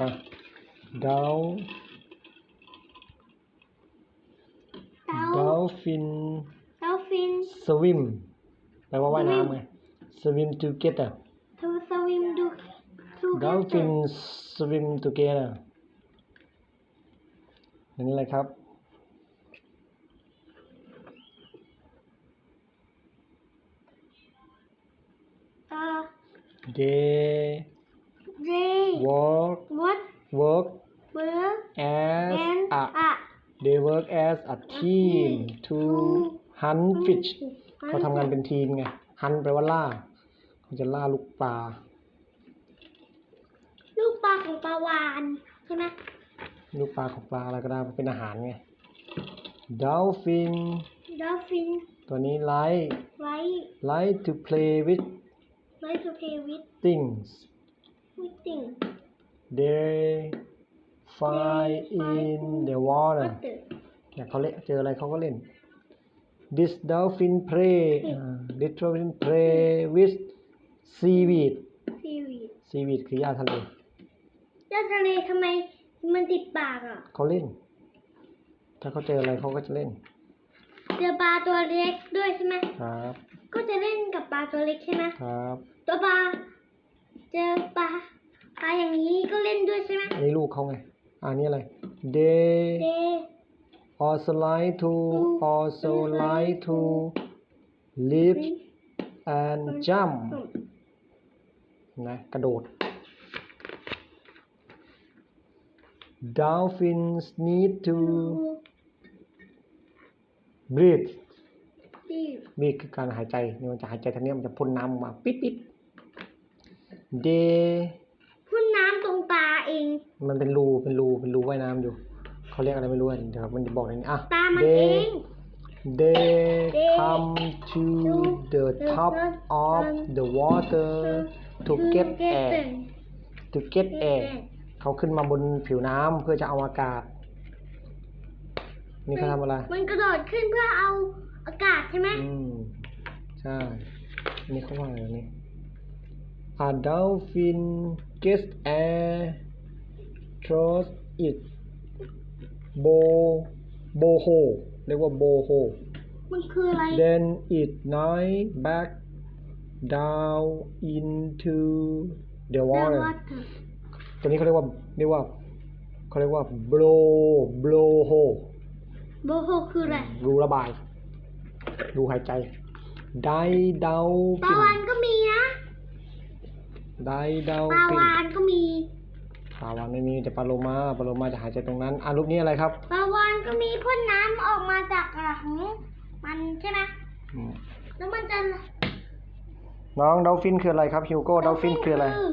อะดาวเต่าดาวฟินเต่าฟินสวิมแปลว่าว่ายน้ำไง swim together ทูสวิมดูทู dolphins swim together อันนี้อะไรครับเอ่อ they they work what work work as and a a they work as a team to hunt fish เขาทำงานเป็นทีมไง hunt แปลว่าล่าเขาจะล่าลูกปลา ลูกปลาของปลาวานใช่ไหมลูกปลาของปลาอะไรก็ได้เป็นอาหารไง dolphin ดอลฟินตัวนี้ like ไว้ like to play with ไว้ทูเพวิท things วิติง they fly in the water วัตเตอร์เนี่ยเขาเล่นเจออะไรเขาก็เล่น this dolphin play อ่า this dolphin play with seaweed ซีวีด seaweed คือหญ้าทะเลยอดทะเลทำไมมันติดปากอะเขาเล่น ถ้าเขาเจออะไรเขาก็จะเล่น เจอปลาตัวเล็กด้วยใช่ไหมครับ ก็จะเล่นกับปลาตัวเล็กใช่ไหมครับ ตัวปลา เจอปลา ปลาอย่างนี้ก็เล่นด้วยใช่ไหมอันนี้ลูกเขาไงอันนี้อะไร they เด also like to also like to live and jump นะกระโดด dolphins need to breathe ที่นี่คือการหายใจเนี่ยมันจะหายใจทางนี้มันจะพ่นน้ำออกมา ปิ๊ดปิ๊ด they พ่นน้ำตรงตา เอง มันเป็นรูเป็นรูเป็นรูว่ายน้ำอยู่เขาเรียกอะไรไม่รู้อะเดี๋ยวมันจะบอกในนี้อะ ตามันเอ they ง they They come to the the top top of of the water to get air to get air เขาขึ้นมาบนผิวน้ำเพื่อจะเอาอากาศ นี่เขาทำอะไร มันกระโดดขึ้นเพื่อเอาอากาศใช่ไหมอืม ใช่อันนี่เขาว่าอะไรนี่ A dolphin gets air throws it bow boho เรียกว่า boho มันคืออะไร then it dive back down into the เรียก water ว่าเธอตัวนี้เขาเรียกว่าเรียกว่าเขาเรียกว่า blow blow hole โบโฮคืออะไรรูระบาย รูหายใจ ไดเดาปลาวานก็มีนะ ไดเดาปลาฟินวานก็มี ปลาวานไม่มีแต่ปลาโลมาปลาโลมาจะหายใจตรงนั้นอะรูปนี้อะไรครับปลาวานก็มีพ่นน้ำออกมาจากหลังมันใช่ไหมอืมแล้วมันจะน้องดอลฟินคืออะไรครับฮิวโก้ดอลฟินคืออะไรคือ